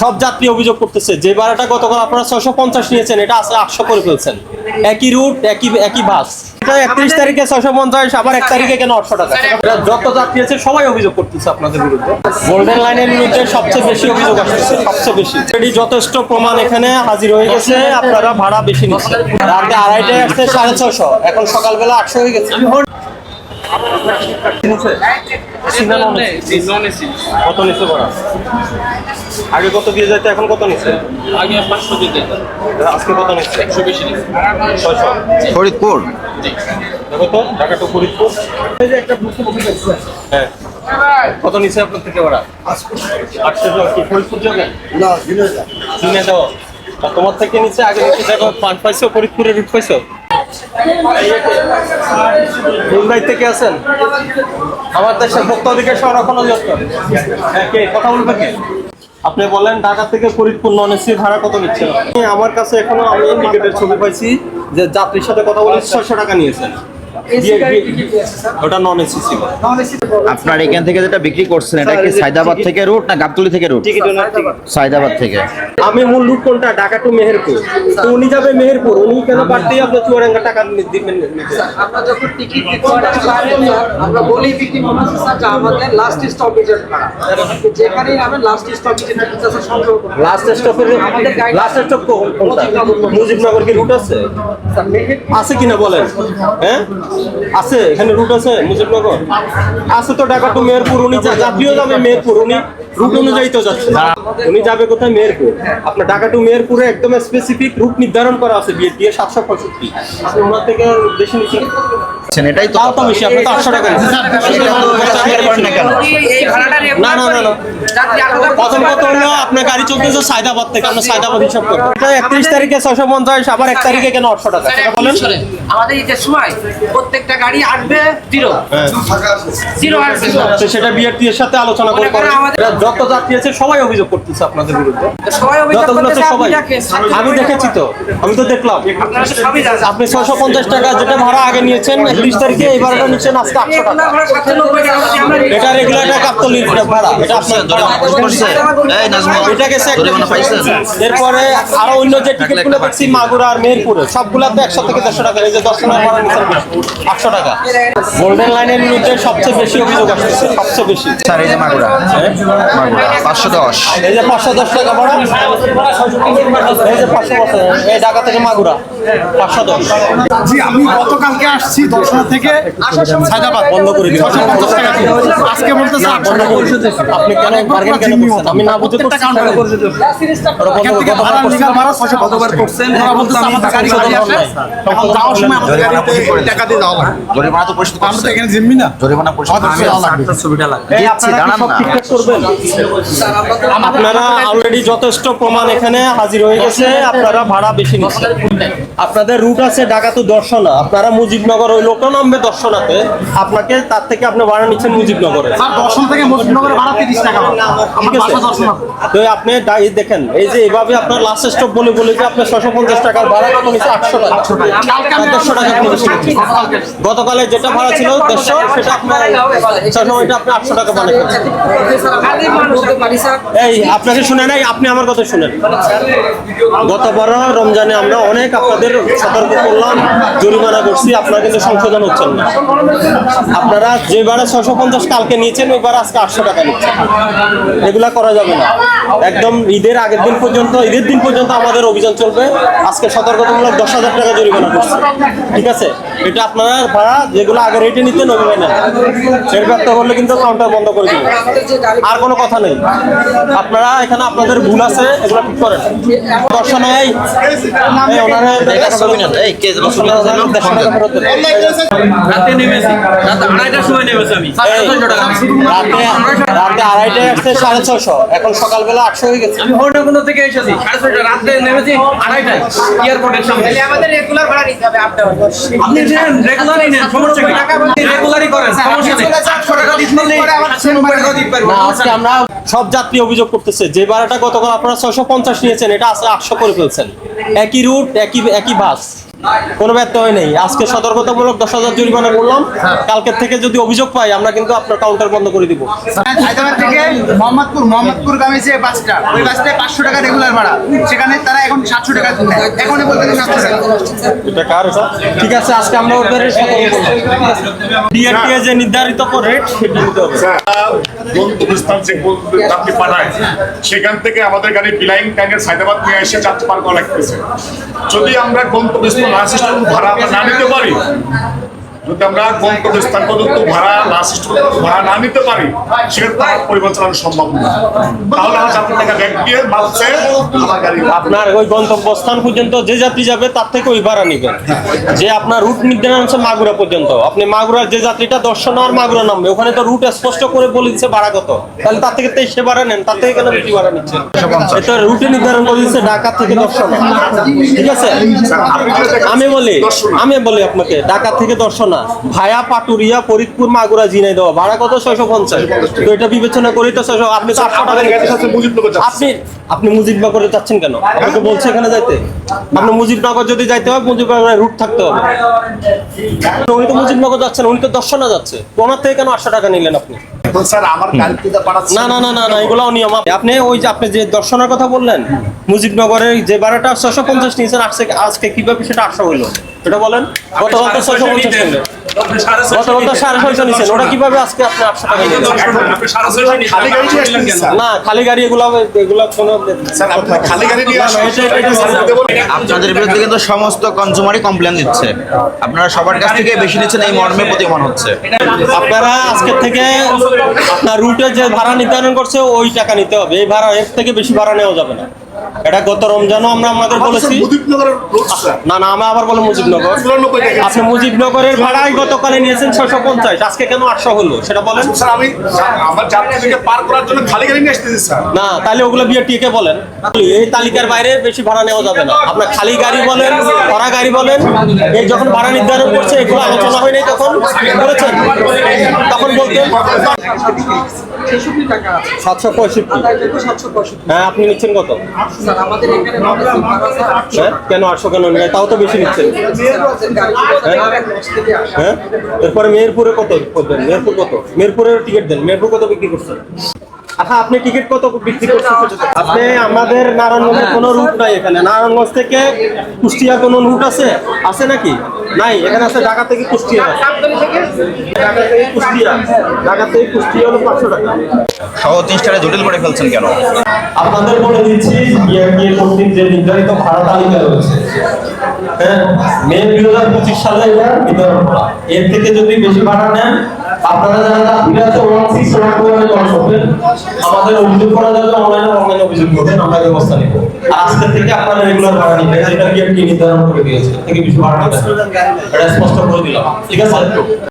সব যাত্রী অভিযোগ করতেছে। যে ভাড়াটা গতকাল আপনারা ছয়শো পঞ্চাশ নিয়েছেন এটা আজকে আটশো করে ফেলছেন। একই রুট একই একই বাস এটা একত্রিশ তারিখে ছয়শো পঞ্চাশ আবার এক তারিখে কেন আটশো টাকা? যত যাত্রী আছে সবাই অভিযোগ করতেছে আপনাদের বিরুদ্ধে। গোল্ডেন লাইনের বিরুদ্ধে সবচেয়ে বেশি অভিযোগ আসতেছে সবচেয়ে বেশি। এটি যথেষ্ট প্রমাণ এখানে হাজির হয়ে গেছে আপনারা ভাড়া বেশি নিচ্ছেন। রাতে আড়াইটায় আসছে সাড়ে ছশো এখন সকালবেলা আটশো হয়ে গেছে। কত নিচ্ছে ভাড়া? আগে কত দিয়ে যাইতে এখন কত নিচ্ছে আগে পাঁচশো আজকে কত নিচ্ছে একশো বেশি ছয়শো। ফরিদপুর? দেখো তো ঢাকা টু ফরিদপুর। হ্যাঁ। কত নিচ্ছে আপনার থেকে ভাড়া? আটশো জন কি? ফরিদপুর যাবেন না চিনে দাও আর তোমার থেকে নিচ্ছে আগে নিচে দেখো পান পাইছো ফরিদপুরের রুট পাইছো? মুম্বাই থেকে আছেন? আমার দেশের ভোক্তা অধিকার সংরক্ষণ অধিদপ্তর হ্যাঁ কে? কথা বলবে কে? আপনি বলেন ঢাকা থেকে ফরিদপুর নন এসি ভাড়া কত নিচ্ছেন? আমার কাছে এখনও আমি টিকিটের ছবি পাইছি যে যাত্রীর সাথে কথা বলে ছয়শো টাকা নিয়েছেন। ওটা নন এসি ছিল আপনার এখান থেকে যেটা বিক্রি করছেন এটা কি সাইদাবাদ থেকে রুট না গাবতলি থেকে রুট সাইদাবাদ থেকে। আমি মূল রুট কোনটা? ঢাকা টু মেহেরপুর। তো উনি যাবে মেহেরপুর। উনি কেন বাড়তেই আপনার চুয়াডাঙ্গা টাকা দিবেন আমরা যখন টিকিট আমরা বলি বিক্রি করতেছি আমাদের লাস্ট স্টপেজের যেখানে আমরা লাস্ট স্টপেজে সংগ্রহ লাস্ট স্টপের লাস্ট স্টপ কোনটা? মুজিবনগর কি রুট আছে? আছে কিনা বলেন? হ্যাঁ? আছে এখানে রুট আছে মুজিবনগর? আছে তো ঢাকা টু মেহেরপুর উনি যা- যাত্রীও যাবে মেহেরপুর উনি রুট অনুযায়ী তো যাচ্ছে। উনি যাবে কোথায়? মেহেরপুর। আপনার ঢাকা টু মেহেরপুরে একদম স্পেসিফিক রুট নির্ধারণ করা আছে দিয়ে সাতশো পঁয়ষট্টি। আপনি ওনার থেকে বেশি নিচ্ছেন এটাই তো বেশি আপনি তো আটশো টাকা নিচ্ছেন। না কেন? এই ভাড়াটা না না না না। যাত্রী আলাদা প্রথম কথা হলো আপনার গাড়ি চলতেছে সায়দাবাদ থেকে আমরা সায়দাবাদ হিসাব করব। এটা একত্রিশ তারিখে ছয়শো পঞ্চাশ আবার এক তারিখে কেন আটশো টাকা? সেটা বলেন। আমাদের ঈদের সময় প্রত্যেকটা গাড়ি আসবে জিরো। হ্যাঁ। জিরো আসবে তো সেটা বিআরটি এর সাথে আলোচনা করে এটা যত যাত্রী আছে সবাই অভিযোগ করতেছে আপনাদের বিরুদ্ধে। সবাই অভিযোগ করতেছে সবাই। আমি দেখেছি তো। আমি তো দেখলাম। আপনি ছয়শো পঞ্চাশ টাকা যেটা ভাড়া আগে নিয়েছেন একত্রিশ তারিখে এই ভাড়াটা নিচ্ছেন আজকে আটশো টাকা। এগুলো আমরা 97 টাকা দিয়ে এটা রেগুলার টাকা কাপ্তলির ভাড়া এটা আপনার এটা গেছে? এরপরে আরও অন্য যে টিকিটগুলো দেখছি মাগুরা আর মেহেরপুরে সবগুলাতে একশো থেকে দেড়শো টাকা। এই যে দশ টাকা ভাড়া নিচ্ছেন আটশো টাকা। গোল্ডেন লাইনের বিরুদ্ধে সবচেয়ে বেশি অভিযোগ আসছে সবচেয়ে বেশি। স্যার এই যে মাগুরা। মাগুরা পাঁচশো দশ। এই যে পাঁচশো দশ টাকা ভাড়া এই যে পাঁচশো এই ঢাকা থেকে মাগুরা পাঁচশো দশ। জি আমি গতকালকে আসছি দর্শনা থেকে সায়দাবাদ বন্ধ করে দিন ছশো পঞ্চাশ টাকা দিয়ে। আজকে বলতেছে আপনি কেন বার্গেন কেন করছেন? আমি না বুঝে করছি। টাকা ওরা বন্ধ এখান থেকে গতবার ভাড়া করছেন। লিগাল ভাড়া ছশো কতবার করছেন ওরা বলতেছে আমাদের গাড়ি গাড়ি আসে এখন যাওয়ার সময় আমাদের গাড়িতে টাকা দিয়ে যাওয়া লাগবে। জরিমানা তো পরিশোধ আমরা তো এখানে জিম্মি না। জরিমানা পরিশোধ আমাদের করছেন? যাওয়া লাগবে। আপনারা সব ঠিকঠাক করবেন? আপনারা অলরেডি যথেষ্ট প্রমাণ এখানে হাজির হয়ে গেছে। আপনারা ভাড়া বেশি নিচ্ছেন। আপনাদের রুট আছে ঢাকা তো দর্শনা। আপনারা মুজিবনগর ওই লোকটা নামবে দর্শনাতে আপনাকে তার থেকে আপনি ভাড়া নিচ্ছেন মুজিবনগরে। স্যার দর্শন থেকে মুজিবনগরে ভাড়া তিরিশ টাকা ঠিক আছে। বাসা দর্শন তো আপনি দেখেন এই যে এভাবে আপনার লাস্ট স্টপ বলে বলে যে আপনার ছশো পঞ্চাশ টাকার ভাড়া কত নিচ্ছে? আটশো টাকা। দেড়শো টাকা গতকালে যেটা ভাড়া ছিল দেড়শো সেটা আপনার ছশো ওইটা আপনি আটশো টাকা স্যার এই আপনাকে শুনে নাই আপনি আমার কথা শুনেন। গতবার রমজানে আমরা অনেক আপনাদের সতর্ক করলাম জরিমানা করছি আপনারা কিন্তু সংশোধন হচ্ছেন না। আপনারা যে বারে ছশো পঞ্চাশ কালকে নিয়েছেন ওই বার আজকে আটশো টাকা নিচ্ছেন। এগুলা করা যাবে না। একদম ঈদের আগের দিন পর্যন্ত ঈদের দিন পর্যন্ত আমাদের অভিযান চলবে। আজকে সতর্কতামূলক দশ হাজার টাকা জরিমানা করছে। ঠিক আছে? এটা আপনারা ভাড়া যেগুলো আগে রেটে নিতেন ওইভাবে না এর ব্যর্থ করলে কিন্তু কাউন্টার বন্ধ করে গাড়ি আর কোনো কথা নেই। আপনারা এখানে আপনাদের ভুল আছে এগুলো ঠিক করেন। দর্শনে এই এই ওনারা এটা ছবি নেন। এই কে যেন ছবি নেন, যেন দেড়শো টাকা। ফেরত দেন। রাতে নেমেছি রাত আড়াইটার সময় নেমেছি আমি রাতে রাতে আড়াইটায় আসছে সাড়ে ছশো এখন সকালবেলা আটশো হয়ে গেছে। আমি হরিণাকুণ্ড থেকে এসেছি? সাড়ে ছয়টা রাত্রে নেমেছি আড়াইটায় এয়ারপোর্টের সামনে। আমাদের রেগুলার ভাড়া নিতে হবে আপনি নেন রেগুলারই নেন সমস্যা কি? রেগুলারই করেন সমস্যা নেই। আটশো টাকা দিতে পারলে আটশো টাকা দিতে পারব না আজকে আমরা সব যাত্রী অভিযোগ করতেছে যে ভাড়াটা গতকাল আপনারা ছয়শো পঞ্চাশ নিয়েছেন এটা আজকে আটশো করে ফেলছেন। একই রুট একই একই বাস কোনো ব্যর্থ হয় নাই। আজকে সতর্কতামূলক দশ হাজার জরিমানা করলাম। কালকের থেকে যদি অভিযোগ পাই আমরা কিন্তু আপনার কাউন্টার বন্ধ করে দিব। হায়দ্রাবাদ থেকে মোহাম্মদপুর মোহাম্মদপুর গ্রামে যে বাসটা ওই বাসটায় পাঁচশো টাকা রেগুলার ভাড়া। সেখানে তারা এখন সাতশো টাকা বলতে সাতশো টাকা। এটা কার ঠিক আছে আজকে আমরা ওদের ডিআরটিএ যে নির্ধারিত রেট সেটা নিতে হবে। পাঠায় সেখান থেকে আমাদের গাড়ি বিলাইং ট্যাঙ্কের সাইদাবাদ নিয়ে এসে যাত্রী পার করা লাগতেছে। যদি আমরা গন্তব্যস্থল সিস্টেম ভাড়া আমরা না নিতে পারি। যদি আমরা গন্তব্যস্থান পর্যন্ত ভাড়া সিস্টেম ভাড়া না নিতে পারি সেক্ষেত্রে আমার পরিবহন চালানো সম্ভব না। তাহলে আমার যাত্রী টাকা ব্যাগ দিয়ে আমার গাড়ি আপনার ওই গন্তব্যস্থান পর্যন্ত যে যাত্রী যাবে তার থেকে ওই ভাড়া নিবেন যে আপনার রুট নির্ধারণ হচ্ছে মাগুরা পর্যন্ত। আপনি মাগুরার যে যাত্রীটা দর্শন আর মাগুরা নামবে ওখানে তো রুট স্পষ্ট করে বলে দিচ্ছে ভাড়া কত। তাহলে তার থেকে তেইশে ভাড়া নেন তার থেকে কেন বেশি ভাড়া নিচ্ছেন? এটা রুটে নির্ধারণ করে দিচ্ছে ঢাকা থেকে দর্শন। ঠিক আছে? আমি বলি আমি বলি আপনাকে ঢাকা থেকে দর্শনা ভায়া পাটুরিয়া ফরিদপুর মাগুরা জিনাই দেওয়া ভাড়া কত? ছয়শো পঞ্চাশ। তো এটা বিবেচনা করি তো ছয়শো আপনি তো আটশো টাকা। আপনি আপনি মুজিবনগরে যাচ্ছেন কেন? আপনাকে বলছে এখানে যাইতে। আপনি মুজিবনগর যদি যাইতে হয় মুজিবনগরের রুট থাকতে হবে। উনি তো মুজিবনগর যাচ্ছেন উনি তো দর্শনা যাচ্ছে। ওনার থেকে কেন আটশো টাকা নিলেন আপনি? এখন স্যার আমার গাড়িতে যা না না না না না অনিয়ম আপনি ওই যে আপনি যে দর্শনের কথা বললেন মুজিবনগরের যে বারোটা ছশো পঞ্চাশ নিয়েছেন আজকে আজকে কীভাবে সেটা আটশো হইল? এটা বলেন। গতকাল তো ছশো পঞ্চাশ সাড়ে ছয়শো ওটা কীভাবে আজকে আপনি আটশো টাকা না খালি গাড়ি এগুলো এগুলো কোনো। আপনাদের বিরুদ্ধে কিন্তু সমস্ত কনজিউমারই কমপ্লেন দিচ্ছে। আপনারা সবার কাছ থেকে বেশি নিচ্ছেন এই মর্মে প্রতিমান হচ্ছে। আপনারা আজকে থেকে আপনার রুটে যে ভাড়া নির্ধারণ করছে ওই টাকা নিতে হবে। এই ভাড়া এর থেকে বেশি ভাড়া নেওয়া যাবে না। এটা গত রমজানও আমরা আমাদের বলেছি। না না আমরা আবার বলো মুজিবনগর। আপনি মুজিবনগরের ভাড়াই গতকালে নিয়েছেন ছশো পঞ্চাশ আজকে কেন আটশো হলো সেটা বলেন। স্যার আমি আমার যাত্রীদেরকে পার করার জন্য খালি গাড়ি নিয়ে আসতেছি স্যার। না তাহলে ওগুলো টিকে বলেন। এই তালিকার বাইরে বেশি ভাড়া নেওয়া যাবে না। আপনার খালি গাড়ি বলেন ভরা গাড়ি বলেন এই যখন ভাড়া নির্ধারণ করছে এগুলো আলোচনা হয়নি তখন করেছেন ছেষট্টি টাকা সাতশো পঁয়ষট্টি। হ্যাঁ আপনি নিচ্ছেন কত? এখানে হ্যাঁ কেন আটশো কেন নেই তাও তো বেশি নিচ্ছেন। হ্যাঁ এরপরে মেহেরপুরে কত করবেন? মেহেরপুর কত? মেহেরপুরের টিকিট দেন। মেহেরপুর কত বিক্রি করছেন? আচ্ছা আপনি টিকিট কত বিক্রি করছেন? আপনি আমাদের নারায়ণগঞ্জের কোনো রুট নাই এখানে। নারায়ণগঞ্জ থেকে কুষ্টিয়া কোনো রুট আছে? আছে নাকি? নাই? এখানে আছে ঢাকা থেকে কুষ্টিয়া। ঢাকা থেকে কুষ্টিয়া। ঢাকা থেকে কুষ্টিয়া হলো পাঁচশো টাকা। সহ জিনিসটা জটিল করে ফেলছেন কেন? আপনাদের বলে দিচ্ছি বিআরটিএ কর্তৃক যে নির্ধারিত ভাড়া তালিকা রয়েছে হ্যাঁ মে দুই হাজার পঁচিশ সালে এটা নির্ধারণ করা। এর থেকে যদি বেশি ভাড়া নেন আপনারা যারা যাত্রীরা one six one two call করবেন। আমাদের অভিযোগ করা যাবে অনলাইনে অনলাইনে অভিযোগ করবেন আমরা ব্যবস্থা নিব। আজকে থেকে আপনারা রেগুলার ভাড়া নিবেন। নির্ধারণ করে দিয়েছে। থেকে বেশি ভাড়া নেবেন এটা স্পষ্ট করে দিলাম। ঠিক আছে?